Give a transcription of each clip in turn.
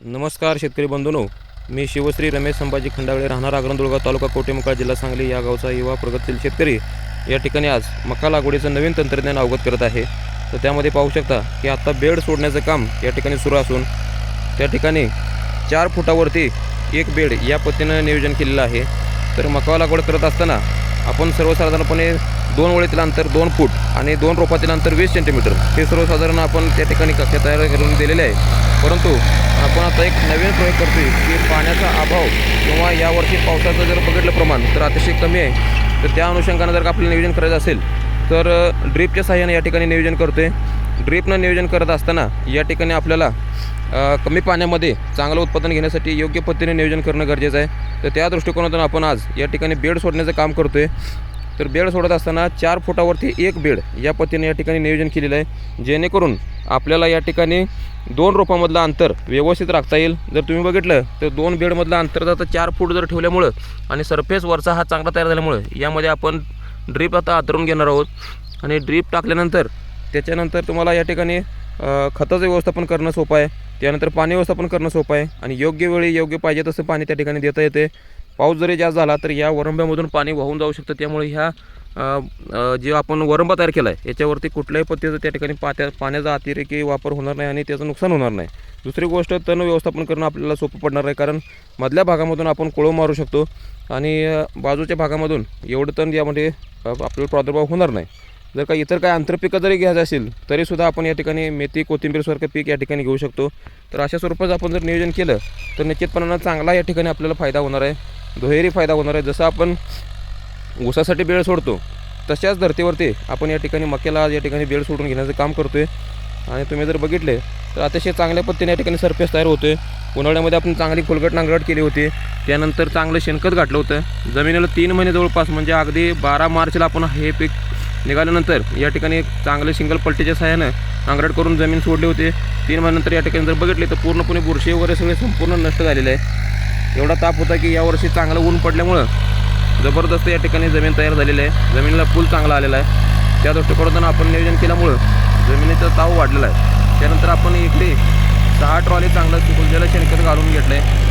नमस्कार शेतकरी बंधूनो. मी शिवश्री रमेश संभाजी खंडावळे राहणार आग्रंदुळगाव तालुका कोटेमकाळ जिल्हा सांगली या गावचा युवा प्रगतशील शेतकरी. या ठिकाणी आज मका लागवडीचं नवीन तंत्रज्ञान अवगत करत आहे. तर त्यामध्ये पाहू शकता की आत्ता बेड सोडण्याचं काम या ठिकाणी सुरू असून त्या ठिकाणी चार फुटावरती एक बेड या पद्धतीनं नियोजन केलेलं आहे. तर मका लागवड करत असताना आपण सर्वसाधारणपणे दोन ओळीतील अंतर दोन फूट आणि दोन रोपातील अंतर वीस सेंटीमीटर. हे सर्वसाधारण आपण त्या ठिकाणी कक्षा तयार करून दिलेले आहे. परंतु आपण आता एक नवीन प्रयोग करतोय की पाण्याचा अभाव किंवा यावर्षी पावसाचं जर बघितलं प्रमाण तर अतिशय कमी आहे. तर त्या अनुषंगानं जर का आपल्याला नियोजन करायचं असेल तर ड्रीपच्या सहाय्याने या ठिकाणी नियोजन करतोय. ड्रीपनं नियोजन करत असताना या ठिकाणी आपल्याला कमी पाण्यामध्ये चांगलं उत्पादन घेण्यासाठी योग्य पद्धतीने नियोजन करणं गरजेचं आहे. तर त्या दृष्टिकोनातून आपण आज या ठिकाणी बेड सोडण्याचं काम करतोय. तर बेड सोडत असताना चार फुटावरती एक बेड या पद्धतीने या ठिकाणी नियोजन केलेलं आहे. जेणेकरून आपल्याला या ठिकाणी दोन रोपामधलं अंतर व्यवस्थित राखता येईल. जर तुम्ही बघितलं तर दोन बेडमधलं अंतर जर आता चार फूट जर ठेवल्यामुळं आणि सरफेस वरचा हा चांगला तयार झाल्यामुळं यामध्ये आपण ड्रीप आता आतरून घेणार आहोत. आणि ड्रीप टाकल्यानंतर त्याच्यानंतर तुम्हाला या ठिकाणी खताचं व्यवस्थापन करणं सोपं आहे. त्यानंतर पाणी व्यवस्थापन करणं सोपं आहे. आणि योग्य वेळी योग्य पाहिजे तसं पाणी त्या ठिकाणी देता येते. पाऊस जरी जास्त झाला तर या वरंब्यामधून पाणी वाहून जाऊ शकतं. त्यामुळे ह्या जे आपण वरंबा तयार केला आहे याच्यावरती कुठल्याही पद्धतीचं त्या ठिकाणी पात्या पाण्याचा अतिरेकी वापर होणार नाही आणि त्याचं नुकसान होणार नाही. दुसरी गोष्ट तण व्यवस्थापन करणं आपल्याला सोपं पडणार आहे कारण मधल्या भागामधून आपण कोळं मारू शकतो आणि बाजूच्या भागामधून एवढं तण यामध्ये आपल्याला प्रादुर्भाव होणार नाही. जर का इतर काय आंतरपिकं जरी घ्यायचं असेल तरीसुद्धा आपण या ठिकाणी मेथी कोथिंबीरसारखं पीक या ठिकाणी घेऊ शकतो. तर अशा स्वरूपाचं आपण जर नियोजन केलं तर निश्चितपणानं चांगला या ठिकाणी आपल्याला फायदा होणार आहे. दुहेरी फायदा होणार आहे. जसं आपण ऊसासाठी बेळ सोडतो तशाच धर्तीवरती आपण या ठिकाणी मक्याला आज या ठिकाणी बेळ सोडून घेण्याचं काम करतो आहे आणि तुम्ही जर बघितले तर अतिशय चांगल्या पद्धतीने या ठिकाणी सरफेस तयार होतो आहे उन्हाळ्यामध्ये आपण चांगली फुलगट नांगरट केली होती. त्यानंतर चांगलं शेणखत घातलं होतं. जमिनीला तीन महिने जवळपास म्हणजे अगदी बारा मार्चला आपण हे पीक निघाल्यानंतर या ठिकाणी चांगले सिंगल पलटीच्या सहाय्यानं नांगरट करून जमीन सोडली होती. तीन महिन्यानंतर या ठिकाणी जर बघितले तर पूर्णपणे बुरशी वगैरे सगळे संपूर्ण नष्ट झालेले आहे. एवढा ताप होता की यावर्षी चांगलं ऊन पडल्यामुळं जबरदस्त या ठिकाणी जमीन तयार झालेली आहे. जमिनीला पूल चांगला आलेला आहे. त्या दृष्टिकोनातून आपण नियोजन केल्यामुळं जमिनीचा ताव वाढलेला आहे. त्यानंतर आपण इकडे सहा ट्रॉली चांगलं फुललेलं शेणखत घालून घेतलं आहे.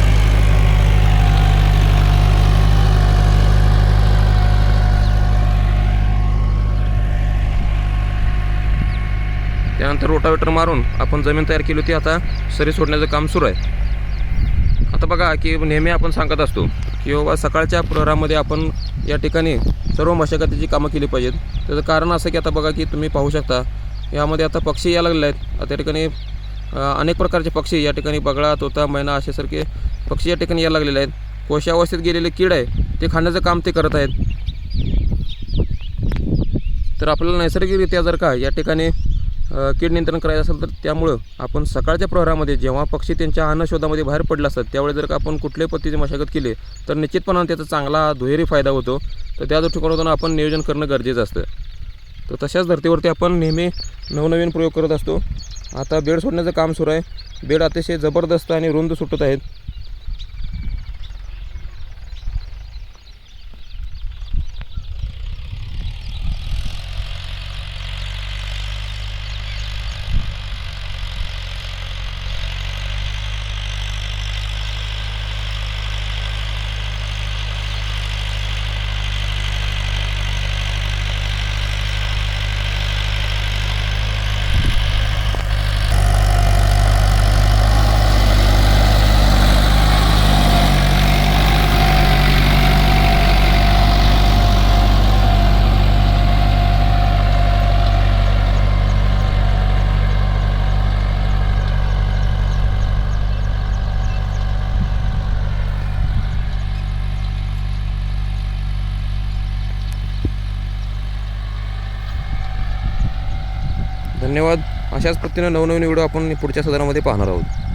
त्यानंतर रोटावेटर मारून आपण जमीन तयार केली होती. आता सरी सोडण्याचं काम सुरू आहे. आता बघा की नेहमी आपण सांगत असतो की बाबा सकाळच्या प्रहरामध्ये आपण या ठिकाणी सर्व मशागतीची कामं केली पाहिजेत. त्याचं कारण असं की आता बघा की तुम्ही पाहू शकता यामध्ये आता पक्षी यायला लागलेले आहेत. आता ठिकाणी अनेक प्रकारचे पक्षी या ठिकाणी बगळा तोता मैना अशासारखे पक्षी या ठिकाणी यायला लागलेले आहेत. कोशा अवस्थेत गेलेले कीड आहे ते खाण्याचं काम ते करत आहेत. तर आपल्याला नैसर्गिकरित्या जर का या ठिकाणी कीड नियंत्रण करायचं असेल तर त्यामुळं आपण सकाळच्या प्रहरामध्ये जेव्हा पक्षी त्यांच्या अन्न शोधामध्ये बाहेर पडला असतात त्यावेळी जर का आपण कुठल्याही पद्धतीची मशागत केली तर निश्चितपणानं त्याचा चांगला दुहेरी फायदा होतो. तर त्या दृष्टिकोनातून आपण नियोजन करणं गरजेचं असतं. तर तशाच धर्तीवरती आपण नेहमी नवनवीन प्रयोग करत असतो. आता बेड सोडण्याचं काम सुरू आहे. बेड अतिशय जबरदस्त आणि रुंद सुटत आहेत. धन्यवाद. अशाच पद्धतीनं नवनवीन व्हिडिओ आपण पुढच्या सदरामध्ये पाहणार आहोत.